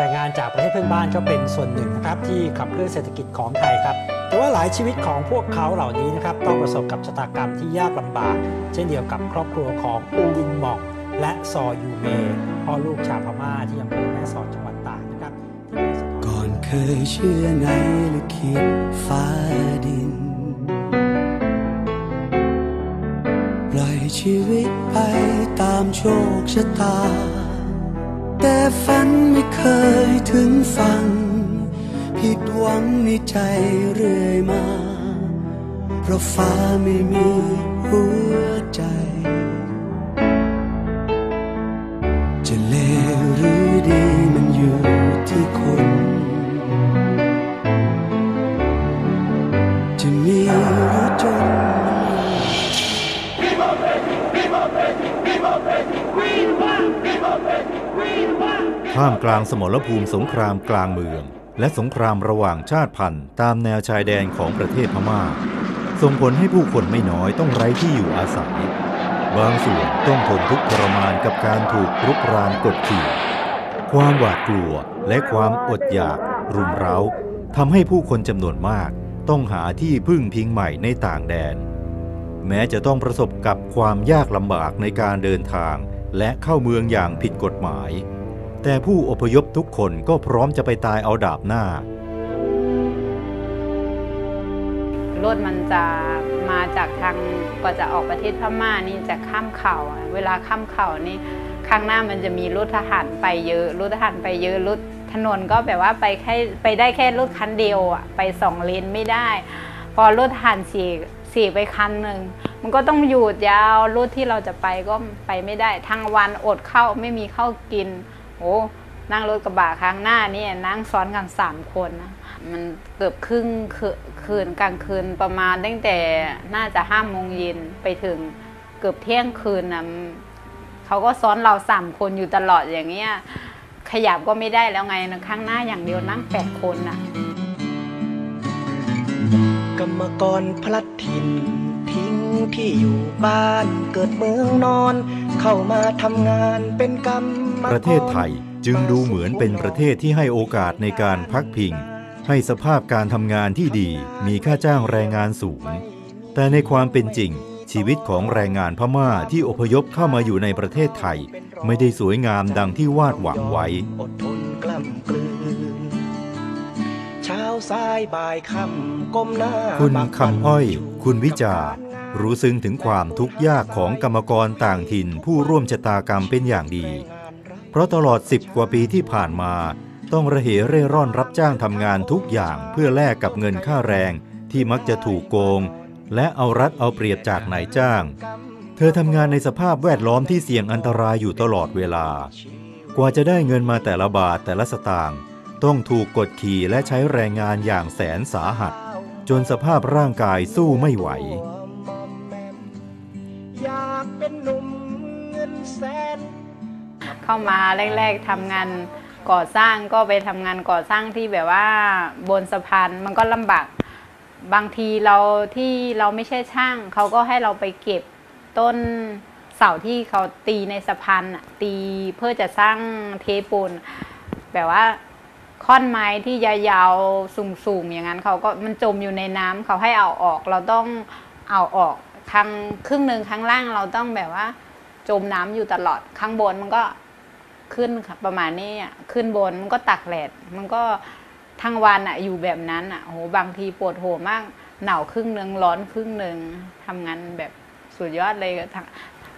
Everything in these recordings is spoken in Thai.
แรงงานจากประเทศเพื่อนบ้านก็เป็นส่วนหนึ่งนะครับที่ขับเคลื่อนเศรษฐกิจของไทยครับ แต่ว่าหลายชีวิตของพวกเขาเหล่านี้นะครับต้องประสบกับชะตากรรมที่ยากลำบาก เช่นเดียวกับครอบครัวของอูวินหมอกและซอยูเมพ่อลูกชาวพม่าที่อำเภอแม่สอดจังหวัดตากนะครับก่อนเคยเชื่อในลิขิตฟ้าดินปล่อยชีวิตไปตามโชคชะตา แต่ฝันไม่เคยถึงฝังผิดหวังในใจเรื่อยมา เพราะฟ้าไม่มีหัวใจ จะเลวหรือดีมันอยู่ที่คนจะมีหรือจน ท่ามกลางสมรภูมิสงครามกลางเมือง และสงครามระหว่างชาติพันธุ์ ตามแนวชายแดนของประเทศพม่า ส่งผลให้ผู้คนไม่น้อยต้องไร้ที่อยู่อาศัย บางส่วนต้องทนทุกข์ทรมานกับการถูกรุกรานกดขี่ ความหวาดกลัวและความอดอยาก รุมเร้าทำให้ผู้คนจำนวนมาก ต้องหาที่พึ่งพิงใหม่ในต่างแดน แม้จะต้องประสบกับความยากลำบากในการเดินทาง และเข้าเมืองอย่างผิดกฎหมาย แต่ผู้อพยพทุกคนก็พร้อมจะไปตายเอาดาบหน้ารถมันจะมาจากทางกว่าจะออกประเทศพม่านี่จะข้ามเขาอะเวลาข้ามเข่านี่ข้างหน้ามันจะมีรถทหารไปเยอะรถทหารไปเยอะรถถนนก็แบบว่าไปแค่ไปได้แค่รถคันเดียวอะไปสองเลนไม่ได้ พอรถทหารสี่สี่ไปคันหนึ่ง มันก็ต้องหยุดยาวรถที่เราจะไปก็ไปไม่ได้ ทั้งวันอดข้าวไม่มีข้าวกินโอ้นั่งรถกระบะข้างหน้านี่นั่งซ้อนกันสามคนนะมันเกือบครึ่งคืนกลางคืนประมาณตั้งแต่น่าจะห้าโมงเย็นไปถึงเกือบเที่ยงคืนนะเขาก็ซ้อนเราสามคนอยู่ตลอดอย่างเงี้ยขยับก็ไม่ได้แล้วไงนะข้างหน้าอย่างเดียวนั่งแปดคนน่ะกรรมกรพลัดถิ่น ทิ้งที่อยู่บ้านเกิดเมืองนอน เข้ามาทำงานเป็นกรรมประเทศไทยจึงดูเหมือนเป็นประเทศที่ให้โอกาสในการพักพิง ให้สภาพการทำงานที่ดีมีค่าจ้างแรงงานสูง แต่ในความเป็นจริง ชีวิตของแรงงานพม่าที่อพยพเข้ามาอยู่ในประเทศไทย ไม่ได้สวยงามดังที่วาดหวังไว้อดทนกล้ำกลืนเช้าสายบ่ายค่ำก้มหน้าคุณบักคำอ้อย คุณวิจา รู้ซึ้งถึงความทุกข์ยากของกรรมกรต่างถิ่นผู้ร่วมชะตากรรมเป็นอย่างดี เพราะตลอด10กว่าปีที่ผ่านมา ต้องระเหเร่ร่อนรับจ้างทำงานทุกอย่างเพื่อแลกกับเงินค่าแรงที่มักจะถูกโกง และเอารัดเอาเปรียบจากนายจ้าง เธอทำงานในสภาพแวดล้อมที่เสี่ยงอันตรายอยู่ตลอดเวลา กว่าจะได้เงินมาแต่ละบาทแต่ละสตางค์ต้องถูกกดขี่และใช้แรงงานอย่างแสนสาหัส จนสภาพร่างกายสู้ไม่ไหว เข้ามาแรก ๆทำงานก่อสร้างก็ไปทำงานก่อสร้างที่แบบว่าบนสะพานมันก็ลำบาก บางทีเราที่เราไม่ใช่ช่างเขาก็ให้เราไปเก็บต้นเสาที่เขาตีในสะพานน่ะตีเพื่อจะสร้างเทปูนแบบว่าค่อนไม้ที่ยาวๆสูงๆอย่างนั้นเขาก็มันจมอยู่ในน้ำเขาให้เอาออกเราต้องเอาออกข้างครึ่งหนึ่งข้างล่างเราต้องแบบว่า จมน้ำอยู่ตลอดข้างบนมันก็ ขึ้นค่ะประมาณนี้อะขึ้นบนมันก็ตักแดดมันก็ทั้งวันอะอยู่แบบนั้นอะโหบางทีปวดหัวมากหนาวครึ่งหนึ่งร้อนครึ่งหนึ่งทำงานแบบสุดยอดเลย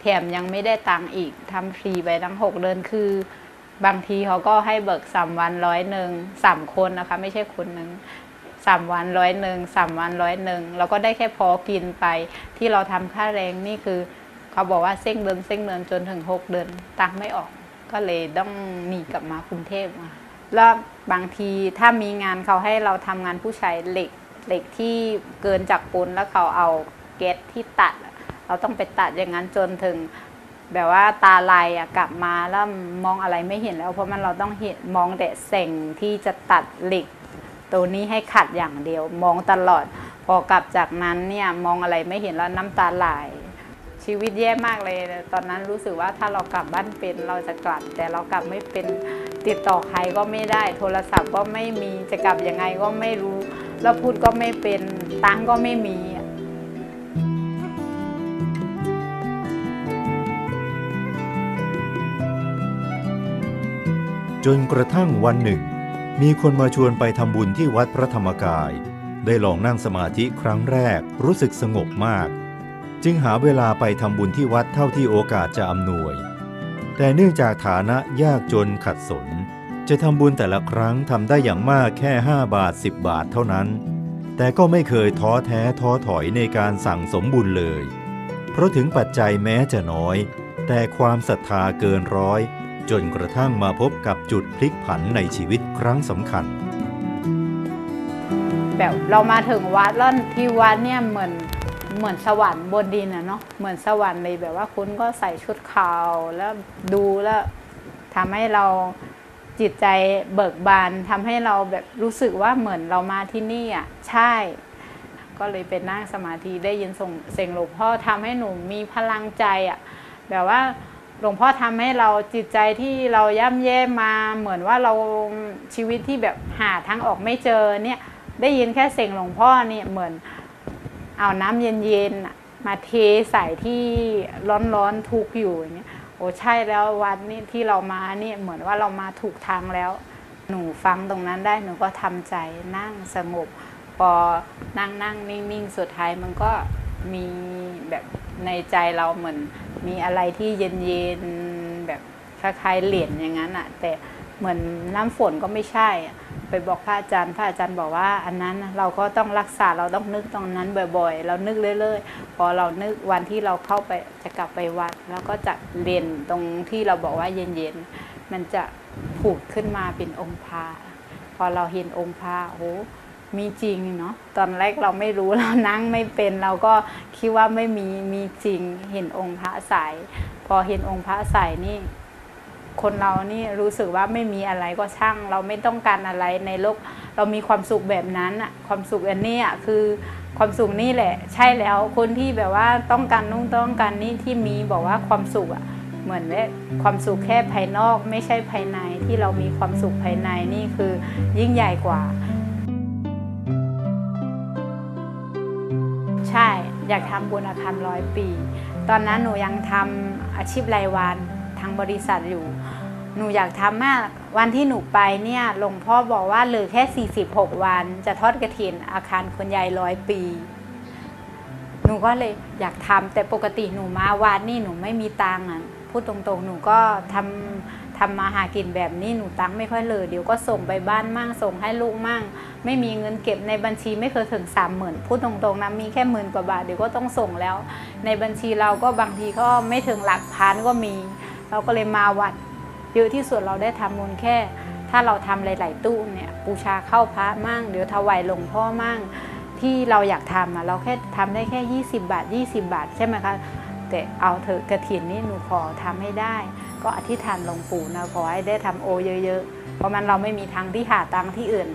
แถมยังไม่ได้ตังค์อีกทำฟรีไปทั้งหกเดือนคือบางทีเขาก็ให้เบิกสามวันร้อยหนึ่งสามคนนะคะ ไม่ใช่คนหนึ่งสามวันร้อยหนึ่งสามวันร้อยหนึ่งเราก็ได้แค่พอกินไป ที่เราทำค่าแรงนี่คือ เขาบอกว่าเส้งเดินเส้งเดินจนถึงหกเดือนตังค์ไม่ออก ก็เลยต้องหนีกลับมากรุงเทพมาแล้วบางทีถ้ามีงานเขาให้เราทำงานผู้ใช้เหล็กเหล็กที่เกินจากปูนแล้วเขาเอาแก๊สที่ตัด เราต้องไปตัดอย่างนั้นจนถึง แบบว่าตาลายอะกลับมาแล้วมองอะไรไม่เห็นแล้ว เพราะมันเราต้องเห็นมองแต่แสงที่จะตัดเหล็ก ตัวนี้ให้ขัดอย่างเดียว มองตลอด พอกลับจากนั้นเนี่ยมองอะไรไม่เห็นแล้วน้ำตาไหล ชีวิตแย่มากเลย ตอนนั้นรู้สึกว่าถ้าเรากลับบ้านเป็นเราจะกลับ แต่เรากลับไม่เป็นติดต่อใครก็ไม่ได้ โทรศัพท์ก็ไม่มีจะกลับยังไงก็ไม่รู้แล้วพูดก็ไม่เป็นตังค์ก็ไม่มีจนกระทั่งวันหนึ่ง มีคนมาชวนไปทำบุญที่วัดพระธรรมกาย ได้ลองนั่งสมาธิครั้งแรกรู้สึกสงบมาก จึงหาเวลาไปทำบุญที่วัดเท่าที่โอกาสจะอำนวย แต่เนื่องจากฐานะยากจนขัดสน จะทำบุญแต่ละครั้งทำได้อย่างมากแค่ 5 บาท 10 บาทเท่านั้น แต่ก็ไม่เคยท้อแท้ท้อถอยในการสั่งสมบุญเลย เพราะถึงปัจจัยแม้จะน้อย แต่ความศรัทธาเกินร้อย จนกระทั่งมาพบกับจุดพลิกผันในชีวิตครั้งสำคัญแบบเรามาถึงวัดแล้วที่วัดเนี่ยเหมือน เหมือนสวรรค์บนดินอะเนาะเหมือนสวรรค์เลยแบบว่าคุณก็ใส่ชุดขาวแล้วดูแล้วทำให้เราจิตใจเบิกบานทำให้เราแบบรู้สึกว่าเหมือนเรามาที่นี่อะใช่ ก็เลยเป็นนั่งสมาธิได้ยินส่งเสียงหลวงพ่อทำให้หนูมีพลังใจอะแบบว่าหลวงพ่อทำให้เราจิตใจที่เราย่ำแย่มา เหมือนว่าเราชีวิตที่แบบหาทางออกไม่เจอเนี่ยได้ยินแค่เสียงหลวงพ่อเนี่ยเหมือน เอาน้ำเย็นๆมาเทใส่ที่ร้อนๆทุกอยู่อย่างเงี้ยโอ้ใช่แล้ววันนี้ที่เรามาเนี่ยเหมือนว่าเรามาถูกทางแล้ว หนูฟังตรงนั้นได้หนูก็ทำใจนั่งสงบพอนั่งนั่งนิ่งๆสุดท้ายมันก็มีแบบในใจเราเหมือนมีอะไรที่เย็นๆแบบคล้ายๆเหรียญอย่างนั้นอะแต่ เหมือนน้ำฝนก็ไม่ใช่ ไปบอกพระอาจารย์ พระอาจารย์บอกว่า อันนั้นเราก็ต้องรักษาเราต้องนึกตรงนั้นบ่อยๆ เรานึกเรื่อยๆ พอเรานึกวันที่เราเข้าไปจะกลับไปวัด แล้วก็จะเรียนตรงที่เราบอกว่าเย็นๆ มันจะผุดขึ้นมาเป็นองค์พระพอเราเห็นองค์พระโอ้โหมีจริงเนาะตอนแรกเราไม่รู้เรานั่งไม่เป็น เราก็คิดว่าไม่มีมีจริงเห็นองค์พระใสพอเห็นองค์พระใสนี่ คนเรานี่รู้สึกว่าไม่มีอะไรก็ช่าง เราไม่ต้องการอะไรในโลก เรามีความสุขแบบนั้นอะความสุขอันนี้อะคือความสุขนี่แหละ ใช่แล้วคนที่แบบว่าต้องการนุ่งต้องการนี่ที่มีบอกว่าความสุขอะเหมือนว่าความสุขแค่ภายนอกไม่ใช่ภายในที่เรามีความสุขภายในนี่คือยิ่งใหญ่กว่า ใช่อยากทำบุญอาคารร้อยปี ตอนนั้นหนูยังทำอาชีพรายวันทางบริษัทอยู่ หนูอยากทำมาก วันที่หนูไปเนี่ยหลวงพ่อบอกว่าเหลือแค่ 46 วัน จะทอดกระถินอาคารคุณยายร้อยปี หนูก็เลยอยากทำแต่ปกติหนูมาวัดนี่หนูไม่มีตังค์อะพูดตรงๆ หนูก็ทำทำมาหากินแบบนี้หนูตังค์ไม่ค่อยเลยเดี๋ยวก็ส่งไปบ้านมั่งส่งให้ลูกมั่ง ไม่มีเงินเก็บในบัญชีไม่เคยถึงสามหมื่นพูดตรงๆนะมีแค่หมื่นกว่าบาทเดี๋ยวก็ต้องส่งแล้ว ในบัญชีเราก็บางทีก็ไม่ถึงหลักพันก็มี เราก็เลยมาวัด เยอะที่สุดเราได้ทำบุญแค่ ถ้าเราทำหลาย ๆ ตู้เนี่ยบูชาเข้าพระมั่งเดี๋ยวถวายหลวงพ่อมั่งที่เราอยากทำอะเราแค่ทำได้แค่ 20 บาท 20 บาท ใช่ไหมคะแต่เอาเถอะกระถินนี่หนูขอทำให้ได้ ก็อธิษฐานหลวงปู่นะขอให้ได้ทำโอเยอะ ๆ เพราะมันเราไม่มีทางที่หาตังที่อื่น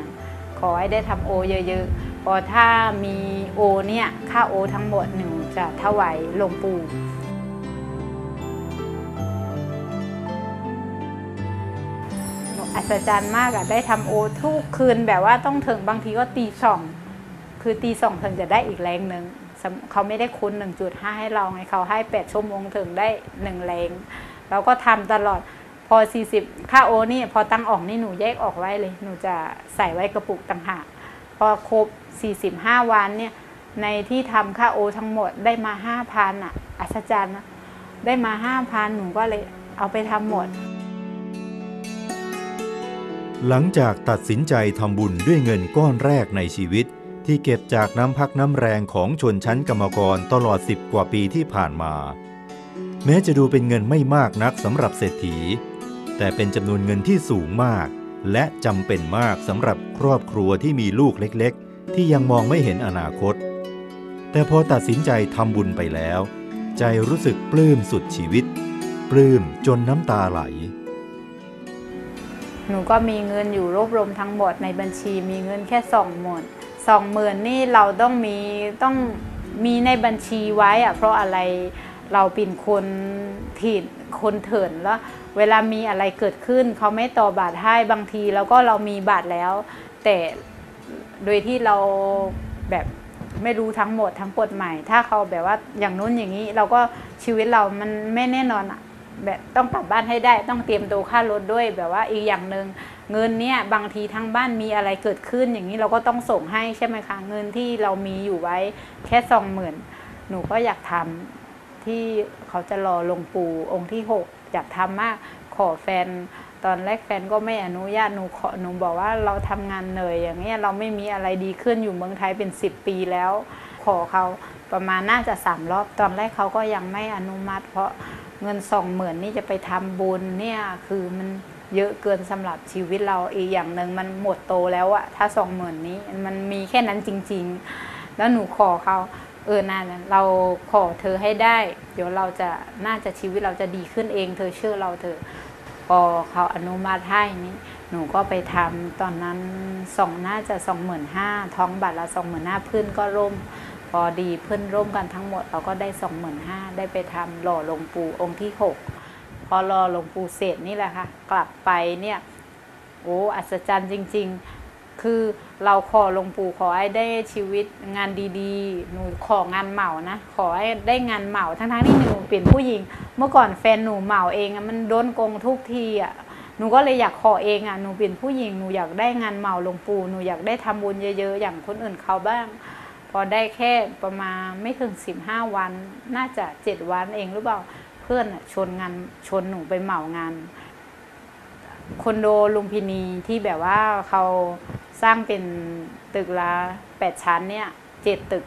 ขอให้ได้ทำโอเยอะๆพอถ้ามีโอเนี่ยค่าโอทั้งหมดหนูจะถวายหลวงปู่ อัศจรรย์มากอะได้ทำโอทุกคืนแบบว่าต้องถึงบางทีก็ตีสอง คือตีสองถึงจะได้อีกแรงหนึ่งสำเขาไม่ได้คูณ1.5 ให้เราไงเขาให้ 8 ชั่วโมงถึงได้ 1 แรง เราก็ทำตลอดพอ 40 ค่าโอนี่พอตั้งออกนี่หนูแยกออกไว้เลย หนูจะใส่ไว้กระปุกต่างหากพอครบ 45 วันเนี่ยในที่ทำค่าโอทั้งหมดได้มา 5,000อะอัศจรรย์นะได้มา 5,000 หนูก็เลยเอาไปทำหมด หลังจากตัดสินใจทำบุญด้วยเงินก้อนแรกในชีวิต ที่เก็บจากน้ำพักน้ำแรงของชนชั้นกรรมกรตลอด10กว่าปีที่ผ่านมา แม้จะดูเป็นเงินไม่มากนักสำหรับเศรษฐี แต่เป็นจำนวนเงินที่สูงมาก และจำเป็นมากสำหรับครอบครัวที่มีลูกเล็กๆ ที่ยังมองไม่เห็นอนาคต แต่พอตัดสินใจทำบุญไปแล้ว ใจรู้สึกปลื้มสุดชีวิต ปลื้มจนน้ำตาไหล หนูก็มีเงินอยู่รวบรวมทั้งหมดในบัญชีมีเงินแค่สองหมื่นสองหมื่นนี่เราต้องมีต้องมีในบัญชีไว้อะเพราะอะไรเราเป็นคนถิ่นคนเถินแล้ว เวลามีอะไรเกิดขึ้นเขาไม่ต่อบาทให้บางที แล้วก็เรามีบาทแล้ว แต่โดยที่เราแบบไม่รู้ทั้งหมดทั้งกฎหมายถ้าเขาแบบว่าอย่างนู้นอย่างนี้ เราก็ชีวิตเรามันไม่แน่นอนอะ แบบต้องกลับบ้านให้ได้ต้องเตรียมตัวค่ารถด้วยแบบว่าอีกอย่างหนึ่งเงินเนี่ยบางทีทั้งบ้านมีอะไรเกิดขึ้นอย่างนี้เราก็ต้องส่งให้ใช่ไหมคะเงินที่เรามีอยู่ไว้แค่สองหมื่นหนูก็อยากทำที่เขาจะรอลงปูองค์ที่หกอยากทำมากขอแฟน ตอนแรกแฟนก็ไม่อนุญาตหนูขอหนูบอกว่าเราทำงานเหนื่อยอย่างเงี้ยเราไม่มีอะไรดีขึ้นอยู่เมืองไทยเป็น10ปีแล้ว ขอเขาประมาณน่าจะสามรอบ ตอนแรกเขาก็ยังไม่อนุมัติ เพราะ เงินสองหมื่นนี่จะไปทำบุญเนี่ยคือมันเยอะเกินสำหรับชีวิตเราอีกอย่างหนึ่งมันหมดโตแล้วอะถ้าสองหมื่นนี้มันมีแค่นั้นจริง ๆ แล้วหนูขอเขาเออนั่นน่ะเราขอเธอให้ได้ เดี๋ยวเราจะน่าจะชีวิตเราจะดีขึ้นเอง เธอเชื่อเราเถอะพอเขาอนุมัติให้นี่หนูก็ไปทำตอนนั้นสองน่าจะสองหมื่นห้าท้องบัตรละสองหมื่นห้าพื้นก็ร่ม พอดีเพื่อนร่วมกันทั้งหมดเราก็ได้สองหมื่นห้าได้ไปทำหล่อหลวงปู่องค์ที่หกพอรอหลวงปู่เสร็จนี่แหละค่ะ กลับไปเนี่ยโอ้อัศจรรย์จริง ๆ คือเราขอหลวงปู่ขอให้ได้ชีวิตงานดีๆ หนูของานเหมานะ ขอให้ได้งานเหมาทั้งๆที่หนูเป็นผู้หญิง เมื่อก่อนแฟนหนูเหมาเองมันโดนโกงทุกทีอะหนูก็เลยอยากขอเองอะ หนูเป็นผู้หญิง หนูอยากได้งานเหมาหลวงปู่ หนูอยากได้ทำบุญเยอะๆ อย่างคนอื่นเขาบ้าง พอได้แค่ประมาณไม่ถึงสิบห้าวัน น่าจะเจ็ดวันเองหรือเปล่าเพื่อนชวนงานชวนหนูไปเหมางานคอนโดลุมพินีที่แบบว่าเขาสร้างเป็นตึกละแปดชั้นเนี่ยเจ็ดตึก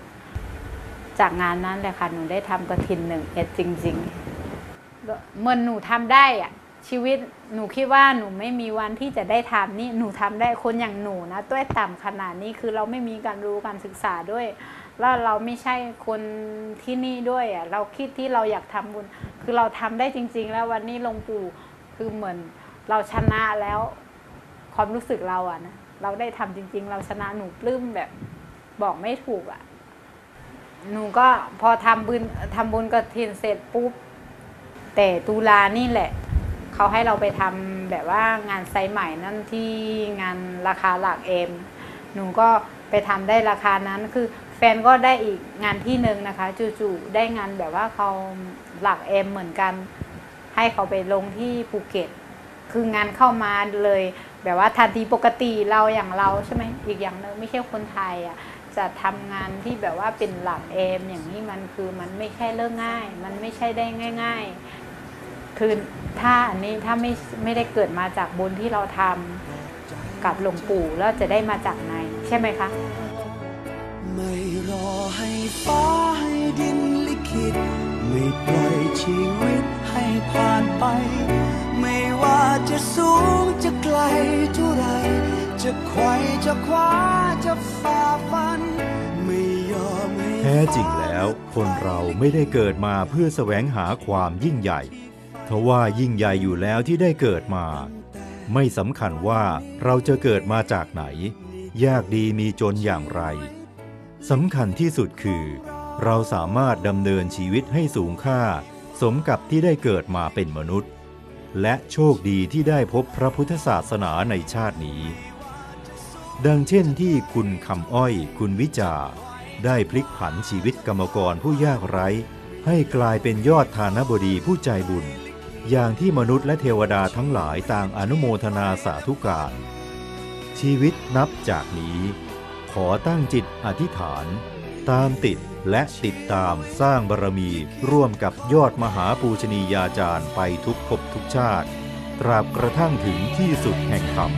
จากงานนั้นแหละค่ะหนูได้ทำกระถินหนึ่งเอ็ดจริงๆเหมื่อนหนูทำได้อะ ชีวิตหนูคิดว่าหนูไม่มีวันที่จะได้ทำนี่หนูทำได้คนอย่างหนูนะต้วยต่ำขนาดนี้คือเราไม่มีการรู้การศึกษาด้วย แล้วเราไม่ใช่คนที่นี่ด้วยอะเราคิดที่เราอยากทำบุญ คือเราทำได้จริง ๆ แล้ววันนี้หลวงปู่คือเหมือนเราชนะแล้วความรู้สึกเราอะนะเราได้ทำจริง ๆ เราชนะหนูปลื้มแบบบอกไม่ถูกอะหนูก็พอทำบุญทำบุญกฐินเสร็จปุ๊บ แต่ตุลานี่แหละ เขาให้เราไปทำแบบว่างานไซส์ใหม่นั่นที่งานราคาหลักเอ็มหนูก็ไปทำได้ราคานั้นคือแฟนก็ได้อีกงานที่หนึ่งนะคะ จู่ๆได้งานแบบว่าเขาหลักเอ็มเหมือนกัน ให้เขาไปลงที่ภูเก็ต คืองานเข้ามาเลยแบบว่าทันทีปกติเราอย่างเราใช่ไหมอีกอย่างหนึ่งไม่ใช่คนไทยอะจะทำงานที่แบบว่าเป็นหลักเอมอย่างนี้มันคือมันไม่ใช่เรื่องง่าย มันไม่ใช่ได้ง่าย ๆ คือถ้าอันนี้ถ้าไม่ไม่ได้เกิดมาจากบุญที่เราทำกับหลวงปู่แล้วจะได้มาจากไหนใช่ไหมคะ ไม่รอให้ฟ้าให้ดินลิขิต ไม่ปล่อยชีวิตให้ผ่านไป ไม่ว่าจะสูงจะไกลเท่าไรจะไขว่จะคว้าจะฝ่าฟันไม่ยอมให้แท้จริงแล้ว คนเราไม่ได้เกิดมาเพื่อแสวงหาความยิ่งใหญ่ ทว่ายิ่งใหญ่อยู่แล้วที่ได้เกิดมา ไม่สำคัญว่าเราจะเกิดมาจากไหน ยากดีมีจนอย่างไรสำคัญที่สุดคือ เราสามารถดำเนินชีวิตให้สูงค่า สมกับที่ได้เกิดมาเป็นมนุษย์ และโชคดีที่ได้พบพระพุทธศาสนาในชาตินี้ ดังเช่นที่คุณคำอ้อย คุณวิจา ได้พลิกผันชีวิตกรรมกรผู้ยากไร้ ให้กลายเป็นยอดทานบดีผู้ใจบุญ อย่างที่มนุษย์และเทวดาทั้งหลายต่างอนุโมทนาสาธุการ ชีวิตนับจากนี้ ขอตั้งจิตอธิษฐาน ตามติดและติดตามสร้างบารมีร่วมกับยอดมหาปูชนียาจารย์ไปทุกภพทุกชาติ ตราบกระทั่งถึงที่สุดแห่งธรรม